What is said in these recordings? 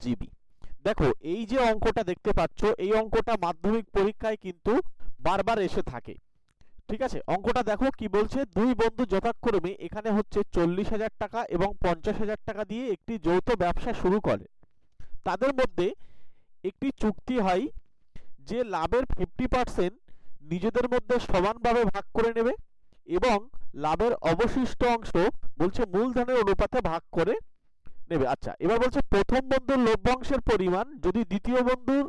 GB. দেখো, এই যে অঙ্কটা দেখতে পাচ্ছ, এই অঙ্কটা মাধ্যমিক পরীক্ষায় কিন্তু বারবার এসে থাকে। ঠিক আছে? অঙ্কটা দেখো কি বলছে, দুই বন্ধু যথাক্রমে এখানে হচ্ছে চল্লিশ হাজার টাকা এবং পঞ্চাশ হাজার টাকা দিয়ে একটি যৌথ ব্যবসা শুরু করে। তাদের মধ্যে একটি চুক্তি হয় যে লাভের ফিফটি পার্সেন্ট নিজেদের মধ্যে সমানভাবে ভাগ করে নেবে এবং লাভের অবশিষ্ট অংশ বলছে মূলধনের অনুপাতে ভাগ করে নেবে। আচ্ছা এবার বলছে প্রথম বন্ধুর লভ্যাংশের পরিমাণ, যদি দ্বিতীয় বন্ধুর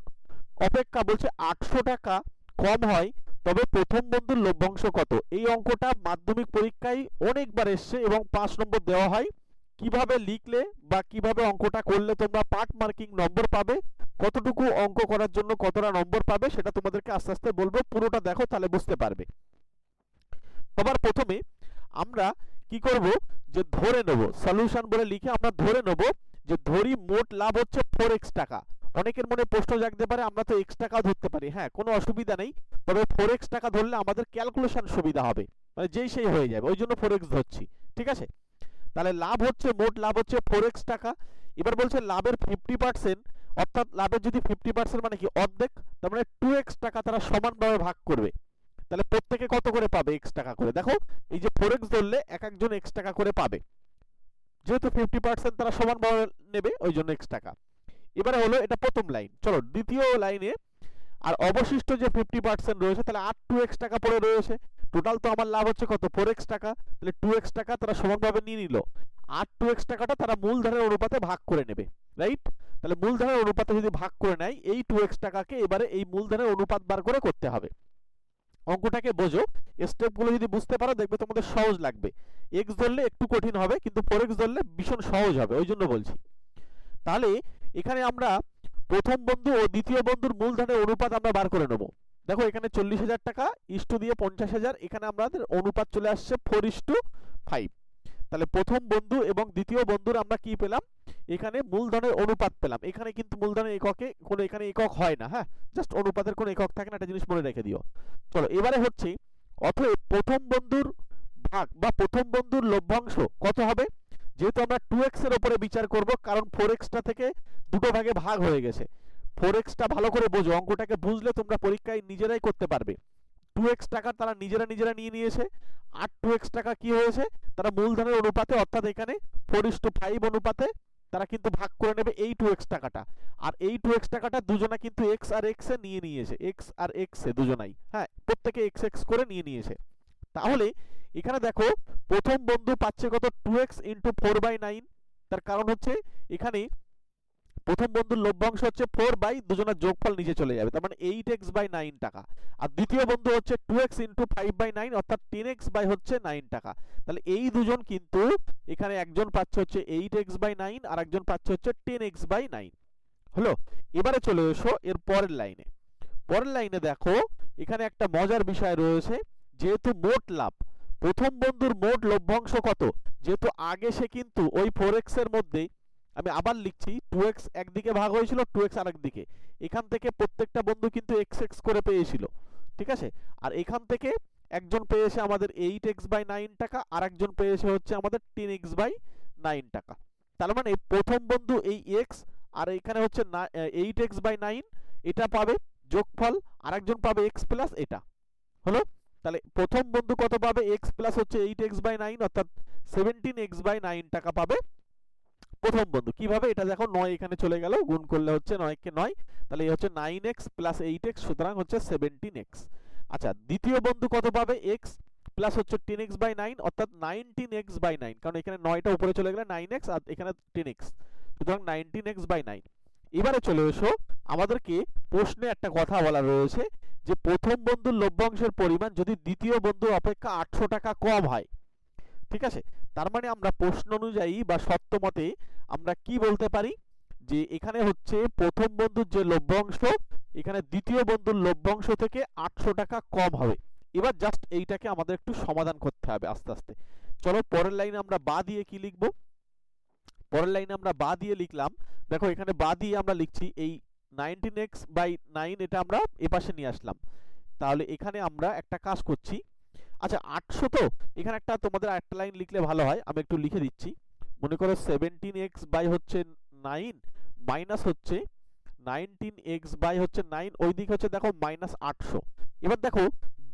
অপেক্ষা বলছে আটশো টাকা কম হয়, তবে প্রথম বন্ধুর লভ্যাংশ কত? এই অঙ্কটা মাধ্যমিক পরীক্ষায় অনেকবার এসছে এবং পাঁচ নম্বর দেওয়া হয়। কীভাবে লিখলে বা কীভাবে অঙ্কটা করলে তোমরা পার্ট মার্কিং নম্বর পাবে, কতটুকু অঙ্ক করার জন্য কতটা নম্বর পাবে, সেটা তোমাদেরকে আস্তে আস্তে বলব। পুরোটা দেখো, তাহলে বুঝতে পারবে। সবার প্রথমে আমরা কি করব? যে ধরে নেব। সলিউশন বলে লিখে আমরা ধরে নেব যে ধরি মোট লাভ হচ্ছে ফোর এক্স টাকা। অনেকের মনে প্রশ্ন জাগতে পারে, আমরা তো এক্স টাকা ধরতে পারি। হ্যাঁ কোনো অসুবিধা নেই। তবে ফোর এক্স টাকা ধরলে আমাদের ক্যালকুলেশন সুবিধা হবে। মানে যেই সেই হয়ে যাবে, ওই জন্য ফোর এক্স ধরছি। ঠিক আছে? তাহলে লাভ হচ্ছে, মোট লাভ হচ্ছে ফোর এক্স টাকা। এবার বলছে লাভের ফিফটি পার্সেন্ট অর্থাৎ লাভের যদি ফিফটি পার্সেন্ট মানে কি অর্ধেক, তার মানে টু এক্স টাকা তারা সমানভাবে ভাগ করবে। তাহলে প্রত্যেকে কত করে পাবে এক্স টাকা করে? দেখো, এই যে ফোর এক্স ধরলে এক একজন এক্স টাকা করে পাবে। যেহেতু ফিফটি পার্সেন্ট তারা সমানভাবে নেবে, ওই জন্য এক্স টাকা। এবারে হলো এটা প্রথম লাইন চলো, দ্বিতীয় লাইনে আর অবশিষ্ট যে ফিফটি পার্সেন্ট রয়েছে, তাহলে আর টু এক্স টাকা পড়ে রয়েছে। টোটাল তো আমার লাভ হচ্ছে কত? ফোর এক্স টাকা। তাহলে টু এক্স টাকা তারা সমানভাবে নিয়ে নিল। আর টু এক্স টাকাটা তারা মূলধনের অনুপাতে ভাগ করে নেবে রাইট তাহলে মূলধনের অনুপাতে যদি ভাগ করে নেয়, এই টু এক্স টাকাকে এবারে এই মূলধনের অনুপাত বার করে করতে হবে। অঙ্কটাকে বোঝো। স্টেপগুলো যদি বুঝতে পারো, দেখবে তোমাদের সহজ লাগবে। এক্স ধরলে একটু কঠিন হবে, কিন্তু ফোর এক্স ধরলে ভীষণ সহজ হবে, ওই জন্য বলছি। তাহলে এখানে আমরা প্রথম বন্ধু ও দ্বিতীয় বন্ধুর মূলধনের অনুপাত আমরা বার করে নেব। দেখো, এখানে চল্লিশ হাজার টাকা ইস্টু দিয়ে পঞ্চাশ হাজার, এখানে আমাদের অনুপাত চলে আসছে ফোর ইস্টু ফাইভ তাহলে প্রথম বন্ধু এবং দ্বিতীয় বন্ধুর আমরা কি পেলাম? এখানে মূলধনের অনুপাত পেলাম। এখানে কিন্তু মূলধনের এককে কোনো এখানে একক হয় না হ্যাঁ? জাস্ট অনুপাতের কোনো একক থাকে না, একটা জিনিস মনে রেখে দিও। চলো, এবারে হচ্ছে অতএব প্রথম বন্ধুর ভাগ বা প্রথম বন্ধুর লভ্যাংশ কত হবে? যেহেতু আমরা টু এক্সের উপরে বিচার করব, কারণ ফোর এক্সটা থেকে দুটো ভাগে ভাগ হয়ে গেছে। ফোর এক্সটা ভালো করে বোঝো, অঙ্কটাকে বুঝলে তোমরা পরীক্ষায় নিজেরাই করতে পারবে। টু এক্স টাকা তারা নিজেরা নিজেরা নিয়ে নিয়েছে, আর টু এক্স টাকা কি হয়েছে? তারা মূলধনের অনুপাতে, অর্থাৎ এখানে ফোর ইস টু ফাইভ অনুপাতে তারা কিন্তু ভাগ করে নেবে এই টু এক্স টাকাটা। আর এই টু এক্স টাকাটা দুজনা কিন্তু এক্স আর এক্স এ নিয়ে নিয়েছে। এক্স আর এক্স এ দুজনাই হ্যাঁ? প্রত্যেকে এক্স এক্স করে নিয়ে নিয়েছে। তাহলে এখানে দেখো, প্রথম বন্ধু পাচ্ছে কত? Two x into four by nine তার কারণ হচ্ছে এখানে প্রথম বন্ধুর লভ্যাংশ হচ্ছে ফোর বাই দুজনের যোগফল নিচে চলে যাবে। তার মানে এইট এক্স বাই নাইন টাকা। আর দ্বিতীয় বন্ধু হচ্ছে two x into five by nine অর্থাৎ টেন এক্স বাই হচ্ছে নাইন টাকা। তাহলে এই দুজন কিন্তু এখানে একজন পাচ্ছে হচ্ছে এইট এক্স বাই নাইন আর একজন পাচ্ছে হচ্ছে টেন এক্স বাই নাইন হলো? এবারে চলে এসো এর পরের লাইনে। পরের লাইনে দেখো, এখানে একটা মজার বিষয় রয়েছে, যেহেতু মোট লাভ, প্রথম বন্ধুর মোট লভ্যাংশ কত? যেহেতু আগে সে কিন্তু ওই ফোর এক্সের মধ্যে আমি আবার লিখছি টু এক্স একদিকে ভাগ হয়েছিল টু এক্স আরেক দিকে এখান থেকে প্রত্যেকটা বন্ধু কিন্তু এক্স এক্স করে পেয়েছিল, ঠিক আছে? আর এখান থেকে একজন পেয়েছে আমাদের এইট এক্স বাই নাইন টাকা আর একজন পেয়েছে হচ্ছে আমাদের টেন এক্স বাই নাইন টাকা। তার মানে প্রথম বন্ধু এই এক্স আর এখানে হচ্ছে এইট এক্স বাই নাইন এটা পাবে যোগফল আর একজন পাবে এক্স প্লাস এটা। হলো? তাহলে প্রথম বন্ধু কত পাবে? এক্স প্লাস হচ্ছে এইট এক্স বাই নাইন অর্থাৎ সেভেন্টিন এক্স বাই নাইন টাকা পাবে। প্রথম বন্ধু। কীভাবে? এটা দেখো, নয় এখানে চলে গেল। গুণ করলে হচ্ছে নয়কে নয়। তাহলে এই হচ্ছে nine x plus eight x সুতরাং হচ্ছে সেভেন্টিন এক্স আচ্ছা দ্বিতীয় বন্ধু কত পাবে? এক্স প্লাস হচ্ছে টেন এক্স বাই নাইন অর্থাৎ নাইনটিন এক্স বাই নাইন কারণ এখানে নয়টা উপরে চলে গেলে নাইন এক্স আর এখানে টেন এক্স সুতরাং নাইনটিন এক্স বাই নাইন এবারে চলে এসো। আমাদেরকে প্রশ্নে একটা কথা বলা রয়েছে যে, প্রথম বন্ধুর লভ্যাংশের পরিমাণ যদি দ্বিতীয় বন্ধুর অপেক্ষা আটশো টাকা কম হয়, ঠিক আছে? তার মানে আমরা প্রশ্ন অনুযায়ী বা সত্য মতে আমরা কি বলতে পারি? যে এখানে হচ্ছে প্রথম বন্ধুর যে লভ্যাংশ, এখানে দ্বিতীয় বন্ধুর লভ্যাংশ থেকে আটশো টাকা কম হবে। এবার জাস্ট এইটাকে আমাদের একটু সমাধান করতে হবে আস্তে আস্তে। চলো পরের লাইনে আমরা বা দিয়ে কি লিখব? পরের লাইনে আমরা বা দিয়ে লিখলাম। দেখো এখানে বা দিয়ে আমরা লিখছি, এই নাইনটিন এক্স বাই নাইন এটা আমরা এপাশে নিয়ে আসলাম। তাহলে এখানে আমরা একটা কাজ করছি। আচ্ছা আটশো তো? এখানে একটা তোমাদের একটা লাইন লিখলে ভালো হয়, আমি একটু লিখে দিচ্ছি। মনে করো সেভেন্টিন এক্স বাই হচ্ছে নাইন মাইনাস হচ্ছে নাইনটিন এক্স বাই হচ্ছে নাইন ওই দিকে হচ্ছে দেখো মাইনাস আটশো। এবার দেখো,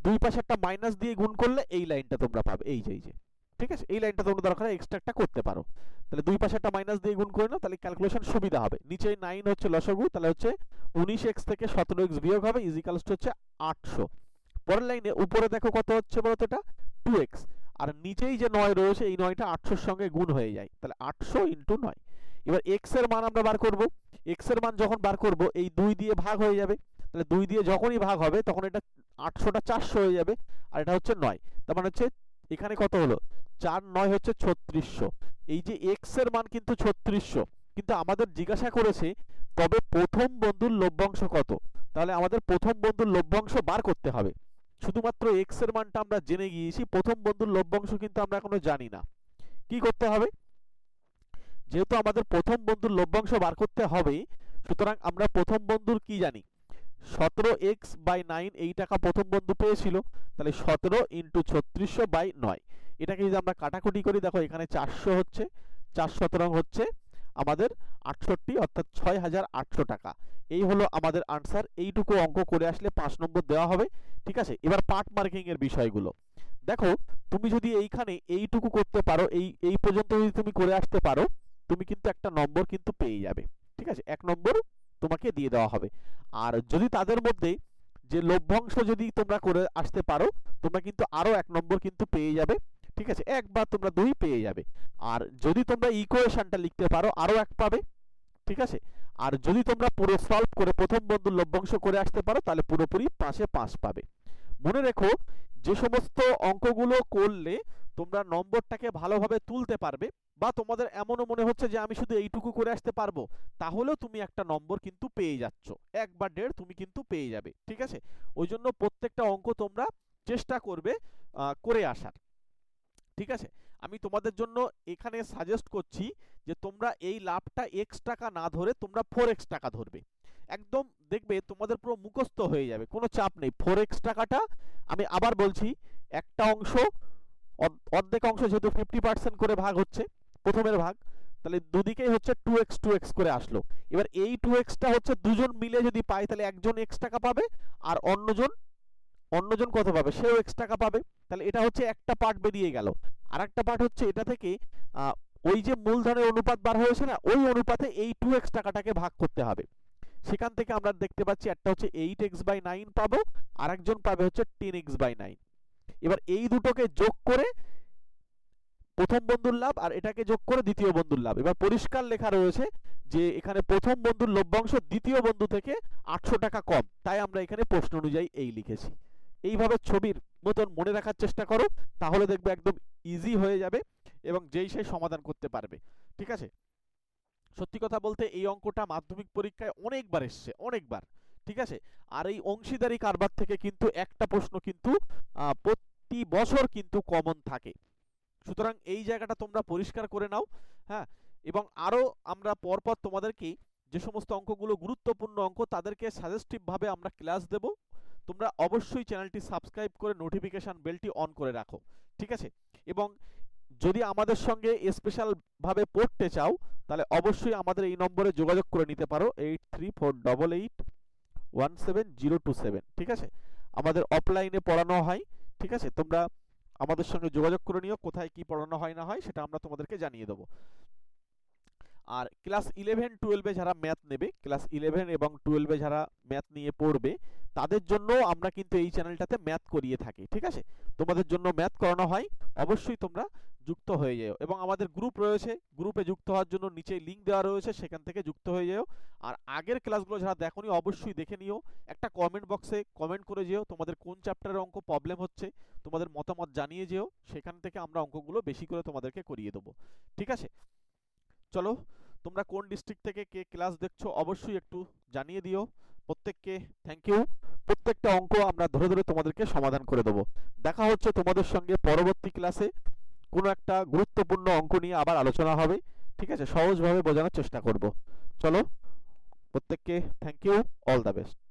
দুই পাশে একটা মাইনাস দিয়ে গুণ করলে এই লাইনটা তোমরা পাবে, এই যে এই যে। ঠিক আছে? এই লাইনটা তোমরা দরকার এক্সট্রা একটা করতে পারো। তাহলে দুই পাশে একটা মাইনাস দিয়ে গুণ করে নাও, তাহলে ক্যালকুলেশন সুবিধা হবে। নিচে নাইন হচ্ছে লসগু, তাহলে হচ্ছে উনিশ এক্স থেকে সতেরো এক্স বিয়োগ হবে ইজিক্যালস হচ্ছে আটশো। পরের লাইনে উপরে দেখো কত হচ্ছে বলতো এটা? টু এক্স আর নিচেই যে নয় রয়েছে, এই নয়টা আটশোর সঙ্গে গুণ হয়ে যায়। তাহলে আটশো ইন্টু নয়। এবার এক্সের মান আমরা বার করব। এক্সের মান যখন বার করব, এই দুই দিয়ে ভাগ হয়ে যাবে। তাহলে দুই দিয়ে যখনই ভাগ হবে, তখন এটা আটশোটা চারশো হয়ে যাবে। আর এটা হচ্ছে নয়। তার মানে হচ্ছে এখানে কত হলো? চার নয় হচ্ছে ছত্রিশশো। এই যে এক্সের মান কিন্তু ছত্রিশশো। কিন্তু আমাদের জিজ্ঞাসা করেছে, তবে প্রথম বন্ধুর লভ্যাংশ কত? তাহলে আমাদের প্রথম বন্ধুর লভ্যাংশ বার করতে হবে। শুধুমাত্র এক্সের মানটা আমরা জেনে গিয়েছি, প্রথম বন্ধুর লভ্যাংশ কিন্তু আমরা এখনও জানি না। কি করতে হবে? যেহেতু আমাদের প্রথম বন্ধুর লভ্যাংশ বার করতে হবে, সুতরাং আমরা প্রথম বন্ধুর কি জানি? সতেরো এক্স বাই নাইন এই টাকা প্রথম বন্ধু পেয়েছিল, তাহলে সতেরো ইন্টু ছত্রিশশো বাই নয়। এটাকে যদি আমরা কাটাকুটি করি, দেখো এখানে চারশো হচ্ছে, চার সতেরং হচ্ছে আমাদের আটষট্টি অর্থাৎ ছয় হাজার আটশো টাকা। এই হলো আমাদের আনসার এইটুকু অঙ্ক করে আসলে পাঁচ নম্বর দেওয়া হবে। ঠিক আছে? এবার পার্ট মার্কিং এর বিষয়গুলো। দেখো, তুমি যদি এইখানে এইটুকু করতে পারো, এই এই পর্যন্ত যদি তুমি করে আসতে পারো, তুমি কিন্তু একটা নম্বর কিন্তু পেয়ে যাবে। ঠিক আছে? এক নম্বর তোমাকে দিয়ে দেওয়া হবে। আর যদি তাদের মধ্যে যে লভ্যাংশ যদি তোমরা করে আসতে পারো, তোমরা কিন্তু আরও এক নম্বর কিন্তু পেয়ে যাবে। ঠিক আছে? এক বা তোমরা দুই পেয়ে যাবে। আর যদি তোমরা ইকুয়েশনটা লিখতে পারো আরও এক পাবে। ঠিক আছে? আর যদি তোমরা পুরো সলভ করে প্রথম বন্ধুর লভ্যাংশ করে আসতে পারো, তাহলে পুরোপুরি পাশে পাঁচ পাবে। মনে রেখো, যে সমস্ত অঙ্কগুলো করলে তোমরা নম্বরটাকে ভালোভাবে তুলতে পারবে, বা তোমাদের এমনও মনে হচ্ছে যে আমি শুধু এইটুকু করে আসতে পারব, তাহলেও তুমি একটা নম্বর কিন্তু পেয়ে যাচ্ছ। এক বা দেড় তুমি কিন্তু পেয়ে যাবে। ঠিক আছে? ওই জন্য প্রত্যেকটা অঙ্ক তোমরা চেষ্টা করবে করে আসার। ঠিক আছে? আমি তোমাদের জন্য এখানে সাজেস্ট করছি যে তোমরা এই লাভটা এক্স টাকা না ধরে তোমরা ফোর এক্স টাকা ধরবে। একদম দেখবে তোমাদের পুরো মুখস্থ হয়ে যাবে, কোনো চাপ নেই। ফোর এক্স টাকাটা আমি আবার বলছি, একটা অংশ অর্ধেক অংশ যেহেতু ফিফটি পার্সেন্ট করে ভাগ হচ্ছে, প্রথমের ভাগ, তাহলে দুদিকেই হচ্ছে টু এক্স টু এক্স করে আসলো। এবার এই টু এক্সটা হচ্ছে দুজন মিলে যদি পায় তাহলে একজন এক্স টাকা পাবে আর অন্যজন অন্যজন কত পাবে? সেও এক্স টাকা পাবে। তাহলে এটা হচ্ছে একটা পার্ট বেরিয়ে গেল। আর একটা পার্ট হচ্ছে এটা থেকে ওই যে মূলধনের অনুপাত বার হয়েছে না, ওই অনুপাতে এই টু এক্স টাকাটাকে ভাগ করতে হবে। সেখান থেকে আমরা দেখতে পাচ্ছি একটা হচ্ছে এইট এক্স বাই নাইন পাবো আর একজন পাবে হচ্ছে টেন এক্স বাই নাইন এবার এই দুটোকে যোগ করে প্রথম বন্ধুর লাভ আর এটাকে যোগ করে দ্বিতীয় বন্ধুর লাভ। এবার পরিষ্কার লেখা রয়েছে যে এখানে প্রথম বন্ধুর লভ্যাংশ দ্বিতীয় বন্ধু থেকে আটশো টাকা কম। তাই আমরা এখানে প্রশ্ন অনুযায়ী এই লিখেছি। এইভাবে ছবির মতন মনে রাখার চেষ্টা করো, তাহলে দেখবে একদম ইজি হয়ে যাবে এবং যেই সেই সমাধান করতে পারবে। ঠিক আছে? সত্যি কথা বলতে এই অঙ্কটা মাধ্যমিক পরীক্ষায় অনেকবার এসছে, অনেকবার। ঠিক আছে? আর এই অংশীদারি কারবার থেকে কিন্তু একটা প্রশ্ন কিন্তু প্রতি বছর কিন্তু কমন থাকে। সুতরাং এই জায়গাটা তোমরা পরিষ্কার করে নাও হ্যাঁ? এবং আরও আমরা পরপর তোমাদেরকে যে সমস্ত অঙ্কগুলো গুরুত্বপূর্ণ অঙ্ক, তাদেরকে সাজেস্টিভভাবে আমরা ক্লাস দেব। তোমরা অবশ্যই চ্যানেলটি সাবস্ক্রাইব করে নোটিফিকেশান বেলটি অন করে রাখো, ঠিক আছে? এবং যদি আমাদের সঙ্গে স্পেশালভাবে পড়তে চাও, তাহলে অবশ্যই আমাদের এই নম্বরে যোগাযোগ করে নিতে পারো eight three four double eight one seven zero two seven ঠিক আছে? আমাদের অফলাইনে পড়ানো হয়, ঠিক আছে? তোমরা আমাদের সঙ্গে যোগাযোগ করে নিও, কোথায় কি পড়ানো হয় না হয়, সেটা আমরা তোমাদেরকে জানিয়ে দেবো। আর ক্লাস ইলেভেন টুয়েলভে যারা ম্যাথ নেবে ক্লাস ইলেভেন এবং টুয়েলভে যারা ম্যাথ নিয়ে পড়বে, তাদের জন্য আমরা কিন্তু এই চ্যানেলটাতে ম্যাথ করিয়ে থাকি, ঠিক আছে? তোমাদের জন্য ম্যাথ করানো হয়, অবশ্যই তোমরা যুক্ত হয়ে যেও এবং আমাদের গ্রুপ রয়েছে গ্রুপে যুক্ত হওয়ার জন্য নিচে লিঙ্ক দেওয়া রয়েছে, সেখান থেকে যুক্ত হয়ে যেও। আর আগের ক্লাসগুলো যারা দেখোনি, অবশ্যই দেখে নিও। একটা কমেন্ট বক্সে কমেন্ট করে যেও তোমাদের কোন চ্যাপ্টারের অঙ্ক প্রবলেম হচ্ছে, তোমাদের মতামত জানিয়ে যেও, সেখান থেকে আমরা অঙ্কগুলো বেশি করে তোমাদেরকে করিয়ে দেবো, ঠিক আছে? চলো তোমরা কোন ডিস্ট্রিক্ট থেকে কে ক্লাস দেখছ অবশ্যই একটু জানিয়ে দিও। প্রত্যেককে থ্যাংক ইউ প্রত্যেকটা অঙ্ক আমরা ধরে ধরে তোমাদেরকে সমাধান করে দেবো। দেখা হচ্ছে তোমাদের সঙ্গে পরবর্তী ক্লাসে কোনো একটা গুরুত্বপূর্ণ অঙ্ক নিয়ে আবার আলোচনা হবে। ঠিক আছে? সহজভাবে বোঝানোর চেষ্টা করব। চলো, প্রত্যেককে thank you all the best